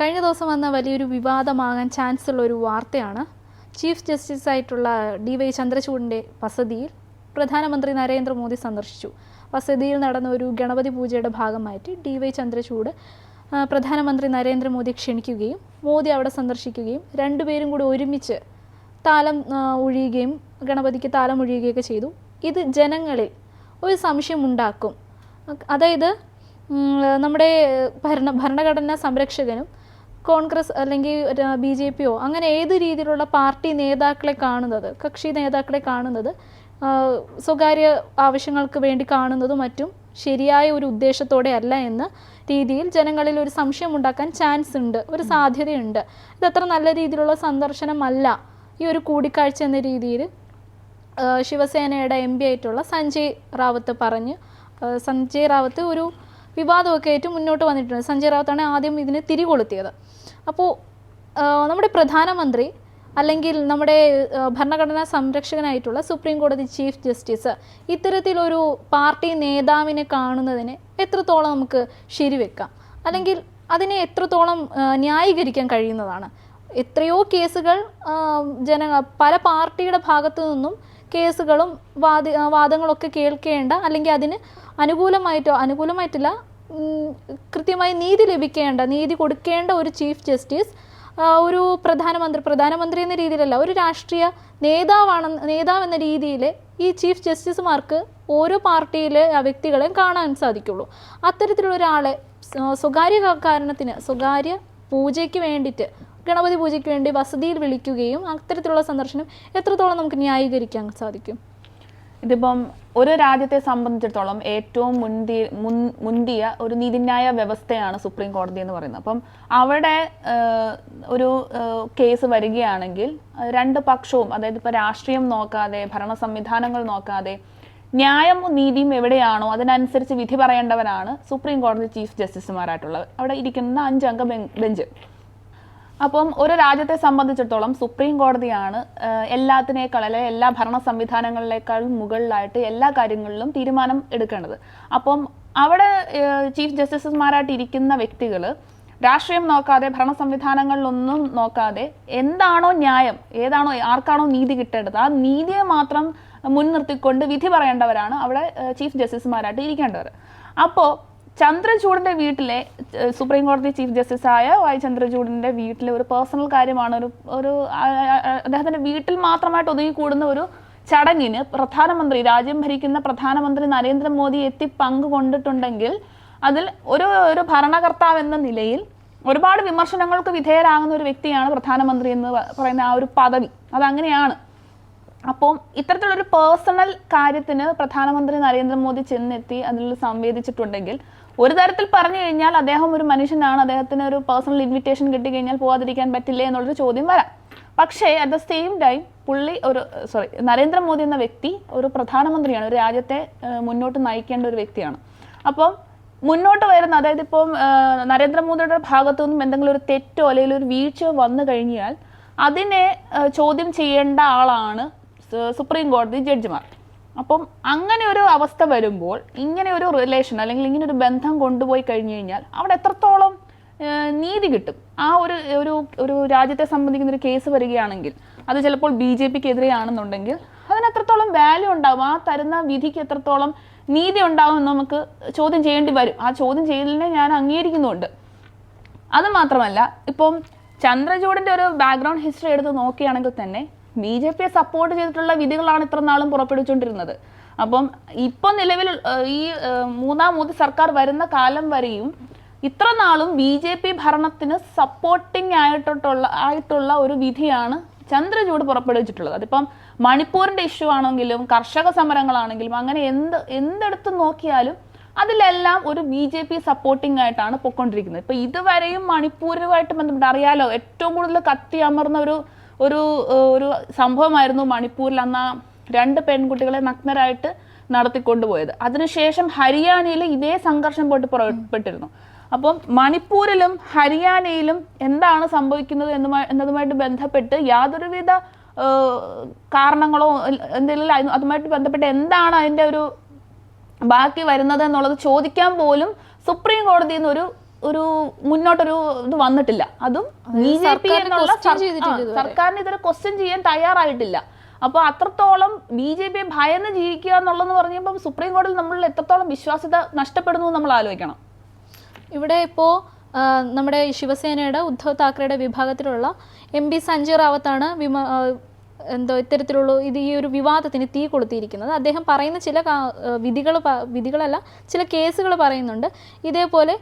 കഴിഞ്ഞ ദിവസം വന്ന വലിയൊരു വിവാദമാകാൻ ചാൻസ് ഉള്ള ഒരു വാർത്തയാണ്. ചീഫ് ജസ്റ്റിസ് ആയിട്ടുള്ള ഡി വൈ ചന്ദ്രചൂഡിന്റെ വസതിയിൽ പ്രധാനമന്ത്രി നരേന്ദ്രമോദി സന്ദർശിച്ചു. വസതിയിൽ നടന്ന ഒരു ഗണപതി പൂജയുടെ ഭാഗമായിട്ട് ഡി വൈ ചന്ദ്രചൂഡ് പ്രധാനമന്ത്രി നരേന്ദ്രമോദി ക്ഷണിക്കുകയും മോദി അവിടെ സന്ദർശിക്കുകയും രണ്ടുപേരും കൂടി ഒരുമിച്ച് താലം ഒഴിയുകയും ഗണപതിക്ക് താലം ഒഴിയുകയൊക്കെ ചെയ്തു. ഇത് ജനങ്ങളിൽ ഒരു സംശയം ഉണ്ടാക്കും. അതായത് നമ്മുടെ ഭരണ ഭരണഘടനാ സംരക്ഷകനും കോൺഗ്രസ് അല്ലെങ്കിൽ ബി ജെ പിയോ അങ്ങനെ ഏത് രീതിയിലുള്ള പാർട്ടി നേതാക്കളെ കാണുന്നത് കക്ഷി നേതാക്കളെ കാണുന്നത് സ്വകാര്യ ആവശ്യങ്ങൾക്ക് വേണ്ടി കാണുന്നതും മറ്റും ശരിയായ ഒരു ഉദ്ദേശത്തോടെ അല്ല എന്ന രീതിയിൽ ജനങ്ങളിൽ ഒരു സംശയം ഉണ്ടാക്കാൻ ചാൻസ് ഉണ്ട് ഒരു സാധ്യതയുണ്ട്. ഇതത്ര നല്ല രീതിയിലുള്ള സന്ദർശനമല്ല ഈ ഒരു കൂടിക്കാഴ്ച എന്ന രീതിയിൽ ശിവസേനയുടെ എം പി ആയിട്ടുള്ള സഞ്ജയ് റാവത്ത് പറഞ്ഞ് സഞ്ജയ് റാവത്ത് ഒരു വിവാദമൊക്കെ ആയിട്ട് മുന്നോട്ട് വന്നിട്ടുണ്ട്. സഞ്ജയ് റാവത്താണ് ആദ്യം ഇതിന് തിരികൊളുത്തിയത്. അപ്പോൾ നമ്മുടെ പ്രധാനമന്ത്രി അല്ലെങ്കിൽ നമ്മുടെ ഭരണഘടനാ സംരക്ഷകനായിട്ടുള്ള സുപ്രീം കോടതി ചീഫ് ജസ്റ്റിസ് ഇത്തരത്തിലൊരു പാർട്ടി നേതാവിനെ കാണുന്നതിന് എത്രത്തോളം നമുക്ക് ശരിവെക്കാം? അല്ലെങ്കിൽ അതിനെ എത്രത്തോളം ന്യായീകരിക്കാൻ കഴിയുന്നതാണ്? എത്രയോ കേസുകൾ ജന പല പാർട്ടിയുടെ ഭാഗത്തു നിന്നും കേസുകളും വാദി വാദങ്ങളൊക്കെ കേൾക്കേണ്ട അല്ലെങ്കിൽ അതിന് അനുകൂലമായിട്ടോ അനുകൂലമായിട്ടില്ല കൃത്യമായി നീതി ലഭിക്കേണ്ട നീതി കൊടുക്കേണ്ട ഒരു ചീഫ് ജസ്റ്റിസ് ഒരു പ്രധാനമന്ത്രി പ്രധാനമന്ത്രി എന്ന രീതിയിലല്ല ഒരു രാഷ്ട്രീയ നേതാവാണ് നേതാവ് എന്ന രീതിയിൽ ഈ ചീഫ് ജസ്റ്റിസുമാർക്ക് ഓരോ പാർട്ടിയിലെ വ്യക്തികളെയും കാണാൻ സാധിക്കുള്ളൂ. അത്തരത്തിലുള്ള ഒരാളെ സ്വ- സ്വകാര്യ കാരണത്തിന് സ്വകാര്യ പൂജയ്ക്ക് വേണ്ടിയിട്ട് ഗണപതി പൂജയ്ക്ക് വേണ്ടി വസതിയിൽ വിളിക്കുകയും അത്തരത്തിലുള്ള സന്ദർശനം എത്രത്തോളം നമുക്ക് ന്യായീകരിക്കാൻ സാധിക്കും? ഇതിപ്പം ഒരു രാജ്യത്തെ സംബന്ധിച്ചിടത്തോളം ഏറ്റവും മുൻതി മുൻ മുന്തിയ ഒരു നീതിന്യായ വ്യവസ്ഥയാണ് സുപ്രീം കോടതി എന്ന് പറയുന്നത്. അപ്പം അവിടെ ഒരു കേസ് വരികയാണെങ്കിൽ രണ്ട് പക്ഷവും അതായത് ഇപ്പോൾ രാഷ്ട്രീയം നോക്കാതെ ഭരണ സംവിധാനങ്ങൾ നോക്കാതെ ന്യായം നീതിയും എവിടെയാണോ അതിനനുസരിച്ച് വിധി പറയേണ്ടവരാണ് സുപ്രീം കോടതി ചീഫ് ജസ്റ്റിസുമാരായിട്ടുള്ളത്. അവിടെ ഇരിക്കുന്ന അഞ്ചംഗ ബെഞ്ച്. അപ്പം ഒരു രാജ്യത്തെ സംബന്ധിച്ചിടത്തോളം സുപ്രീം കോടതിയാണ് എല്ലാത്തിനേക്കാൾ അല്ലെങ്കിൽ എല്ലാ ഭരണ സംവിധാനങ്ങളിലേക്കാളും മുകളിലായിട്ട് എല്ലാ കാര്യങ്ങളിലും തീരുമാനം എടുക്കേണ്ടത്. അപ്പം അവിടെ ചീഫ് ജസ്റ്റിസുമാരായിട്ട് ഇരിക്കുന്ന വ്യക്തികൾ രാഷ്ട്രീയം നോക്കാതെ ഭരണ സംവിധാനങ്ങളിലൊന്നും നോക്കാതെ എന്താണോ ന്യായം ഏതാണോ ആർക്കാണോ നീതി കിട്ടേണ്ടത് ആ നീതിയെ മാത്രം മുൻനിർത്തിക്കൊണ്ട് വിധി പറയേണ്ടവരാണ് അവിടെ ചീഫ് ജസ്റ്റിസുമാരായിട്ട് ഇരിക്കേണ്ടവർ അപ്പോൾ ചന്ദ്രചൂഡിന്റെ വീട്ടിലെ സുപ്രീം കോടതി ചീഫ് ജസ്റ്റിസ് ആയ വൈ ചന്ദ്രചൂഡിന്റെ വീട്ടിലെ ഒരു പേഴ്സണൽ കാര്യമാണ് ഒരു ഒരു അദ്ദേഹത്തിന്റെ വീട്ടിൽ മാത്രമായിട്ട് ഒതുങ്ങി കൂടുന്ന ഒരു ചടങ്ങിന് പ്രധാനമന്ത്രി രാജ്യം ഭരിക്കുന്ന പ്രധാനമന്ത്രി നരേന്ദ്രമോദി എത്തി പങ്കുകൊണ്ടിട്ടുണ്ടെങ്കിൽ അതിൽ ഒരു ഒരു ഭരണകർത്താവ് എന്ന നിലയിൽ ഒരുപാട് വിമർശനങ്ങൾക്ക് വിധേയരാകുന്ന ഒരു വ്യക്തിയാണ് പ്രധാനമന്ത്രി എന്ന് പറയുന്ന ആ ഒരു പദവി. അതങ്ങനെയാണ്. അപ്പം ഇത്തരത്തിലുള്ളൊരു പേഴ്സണൽ കാര്യത്തിന് പ്രധാനമന്ത്രി നരേന്ദ്രമോദി ചെന്നെത്തി അതിൽ സംവേദിച്ചിട്ടുണ്ടെങ്കിൽ ഒരു തരത്തിൽ പറഞ്ഞു കഴിഞ്ഞാൽ അദ്ദേഹം ഒരു മനുഷ്യനാണ് അദ്ദേഹത്തിന് ഒരു പേഴ്സണൽ ഇൻവിറ്റേഷൻ കിട്ടി കഴിഞ്ഞാൽ പോവാതിരിക്കാൻ പറ്റില്ലേ എന്നുള്ളൊരു ചോദ്യം വരാം. പക്ഷേ അറ്റ് ദ സെയിം ടൈം പുള്ളി ഒരു സോറി നരേന്ദ്രമോദി എന്ന വ്യക്തി ഒരു പ്രധാനമന്ത്രിയാണ് ഒരു രാജ്യത്തെ മുന്നോട്ട് നയിക്കേണ്ട ഒരു വ്യക്തിയാണ്. അപ്പം മുന്നോട്ട് വരുന്ന അതായത് ഇപ്പം നരേന്ദ്രമോദിയുടെ ഭാഗത്തു നിന്നും എന്തെങ്കിലും ഒരു തെറ്റോ അല്ലെങ്കിൽ ഒരു വീഴ്ചയോ വന്നു കഴിഞ്ഞാൽ അതിനെ ചോദ്യം ചെയ്യേണ്ട ആളാണ് സുപ്രീം കോടതി ജഡ്ജിമാർ അപ്പം അങ്ങനെ ഒരു അവസ്ഥ വരുമ്പോൾ ഇങ്ങനെ ഒരു റിലേഷൻ അല്ലെങ്കിൽ ഇങ്ങനെ ഒരു ബന്ധം കൊണ്ടുപോയി കഴിഞ്ഞു കഴിഞ്ഞാൽ അവിടെ എത്രത്തോളം നീതി കിട്ടും? ആ ഒരു ഒരു ഒരു രാജ്യത്തെ സംബന്ധിക്കുന്ന ഒരു കേസ് വരികയാണെങ്കിൽ അത് ചിലപ്പോൾ ബി ജെ പിക്ക് എതിരെയാണെന്നുണ്ടെങ്കിൽ അതിന് എത്രത്തോളം വാല്യൂ ഉണ്ടാവും? ആ തരുന്ന വിധിക്ക് എത്രത്തോളം നീതി ഉണ്ടാവും എന്ന് നമുക്ക് ചോദ്യം ചെയ്യേണ്ടി വരും. ആ ചോദ്യം ചെയ്യലിനെ ഞാൻ അംഗീകരിക്കുന്നുണ്ട് അത് മാത്രമല്ല ഇപ്പം ചന്ദ്രചൂഡിന്റെ ഒരു ബാക്ക്ഗ്രൗണ്ട് ഹിസ്റ്ററി എടുത്ത് നോക്കുകയാണെങ്കിൽ തന്നെ ബി ജെ പിയെ സപ്പോർട്ട് ചെയ്തിട്ടുള്ള വിധികളാണ് ഇത്ര നാളും പുറപ്പെടുവിച്ചുകൊണ്ടിരുന്നത്. അപ്പം ഇപ്പം നിലവിൽ ഈ മൂന്നാം മോദി സർക്കാർ വരുന്ന കാലം വരെയും ഇത്ര നാളും ബി ജെ പി ഭരണത്തിന് സപ്പോർട്ടിംഗ് ആയിട്ടുള്ള ആയിട്ടുള്ള ഒരു വിധിയാണ് ചന്ദ്രചൂട് പുറപ്പെടുവിച്ചിട്ടുള്ളത്. അതിപ്പം മണിപ്പൂരിന്റെ ഇഷ്യൂ ആണെങ്കിലും കർഷക സമരങ്ങളാണെങ്കിലും അങ്ങനെ എന്ത് എന്തെടുത്ത് നോക്കിയാലും അതിലെല്ലാം ഒരു ബി ജെ പി സപ്പോർട്ടിംഗ് ആയിട്ടാണ് പൊക്കൊണ്ടിരിക്കുന്നത്. ഇപ്പൊ ഇതുവരെയും മണിപ്പൂരുമായിട്ട് ബന്ധപ്പെട്ട് അറിയാലോ ഏറ്റവും കൂടുതൽ കത്തി അമർന്ന ഒരു ഒരു ഒരു സംഭവമായിരുന്നു മണിപ്പൂരിൽ അന്ന് രണ്ട് പെൺകുട്ടികളെ നഗ്നരായിട്ട് നടത്തിക്കൊണ്ടുപോയത്. അതിനുശേഷം ഹരിയാനയിൽ ഇതേ സംഘർഷം പോട്ട് പുറപ്പെട്ടിരുന്നു അപ്പം മണിപ്പൂരിലും ഹരിയാനയിലും എന്താണ് സംഭവിക്കുന്നത് എന്നുമായി എന്നതുമായിട്ട് ബന്ധപ്പെട്ട് യാതൊരുവിധ കാരണങ്ങളോ എന്തെങ്കിലും അത് അതുമായിട്ട് ബന്ധപ്പെട്ട് എന്താണ് അതിന്റെ ഒരു ബാക്കി വരുന്നത് എന്നുള്ളത് ചോദിക്കാൻ പോലും സുപ്രീം കോടതിയിൽ നിന്ന് ഒരു മുന്നോട്ടൊരു ഇത് വന്നിട്ടില്ല. അതും ബി ജെ പി എന്നുള്ള. സർക്കാരിന് ഇതൊരു ക്വസ്റ്റ്യൻ ചെയ്യാൻ തയ്യാറായിട്ടില്ല. അപ്പോൾ അത്രത്തോളം ബി ജെ പിയെ ഭയന്ന് ജീവിക്കുക എന്നുള്ളതെന്ന് പറഞ്ഞപ്പോ സുപ്രീം കോടതിയിൽ നമ്മളിൽ എത്രത്തോളം വിശ്വാസ്യത നഷ്ടപ്പെടുന്നു നമ്മൾ ആലോചിക്കണം. ഇവിടെ ഇപ്പോ നമ്മുടെ ശിവസേനയുടെ ഉദ്ധവ് താക്കറെയുടെ വിഭാഗത്തിലുള്ള എം പി സഞ്ജയ് റാവത്താണ് വിമ എന്തോ ഇത്തരത്തിലുള്ള ഇത് ഈ ഒരു വിവാദത്തിന് തീ കൊളുത്തിയിരിക്കുന്നത്. അദ്ദേഹം പറയുന്ന ചില വിധികൾ വിധികളല്ല ചില കേസുകൾ പറയുന്നുണ്ട്. ഇതേപോലെ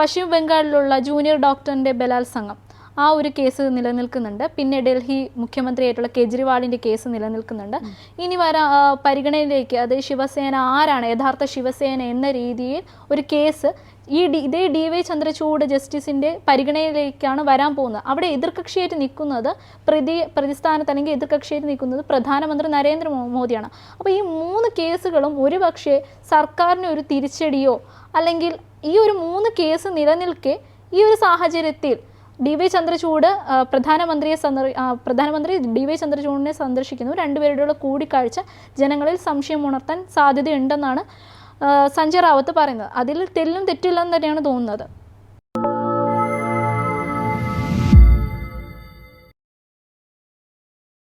പശ്ചിമ ബംഗാളിലുള്ള ജൂനിയർ ഡോക്ടറിന്റെ ബലാത്സംഗം ആ ഒരു കേസ് നിലനിൽക്കുന്നുണ്ട്. പിന്നെ ഡൽഹി മുഖ്യമന്ത്രിയായിട്ടുള്ള കെജ്രിവാളിന്റെ കേസ് നിലനിൽക്കുന്നുണ്ട്. ഇനി വരാ പരിഗണനയിലേക്ക് അത് ശിവസേന ആരാണ് യഥാർത്ഥ ശിവസേന എന്ന രീതിയിൽ ഒരു കേസ് ഈ ഡി ഇതേ ഡി വൈ ചന്ദ്രചൂഡ് ജസ്റ്റിസിന്റെ പരിഗണനയിലേക്കാണ് വരാൻ പോകുന്നത്. അവിടെ എതിർകക്ഷിയായിട്ട് നിൽക്കുന്നത് പ്രതി പ്രതിസ്ഥാനത്ത് അല്ലെങ്കിൽ എതിർകക്ഷിയായിട്ട് നിൽക്കുന്നത് പ്രധാനമന്ത്രി നരേന്ദ്ര മോദിയാണ് അപ്പോൾ ഈ മൂന്ന് കേസുകളും ഒരുപക്ഷെ സർക്കാരിന് ഒരു തിരിച്ചടിയോ അല്ലെങ്കിൽ ഈ ഒരു മൂന്ന് കേസ് നിലനിൽക്കെ ഈ ഒരു സാഹചര്യത്തിൽ ഡി വൈ ചന്ദ്രചൂഡ് പ്രധാനമന്ത്രിയെ സന്ദർ പ്രധാനമന്ത്രി ഡി വൈ ചന്ദ്രചൂഡിനെ സന്ദർശിക്കുന്നു. രണ്ടുപേരുടെ കൂടിക്കാഴ്ച ജനങ്ങളിൽ സംശയം ഉണർത്താൻ സാധ്യതയുണ്ടെന്നാണ് സഞ്ജയ് റാവത്ത് പറയുന്നത്. അതിൽ തെല്ലും തെറ്റില്ലെന്ന് തന്നെയാണ് തോന്നുന്നത്.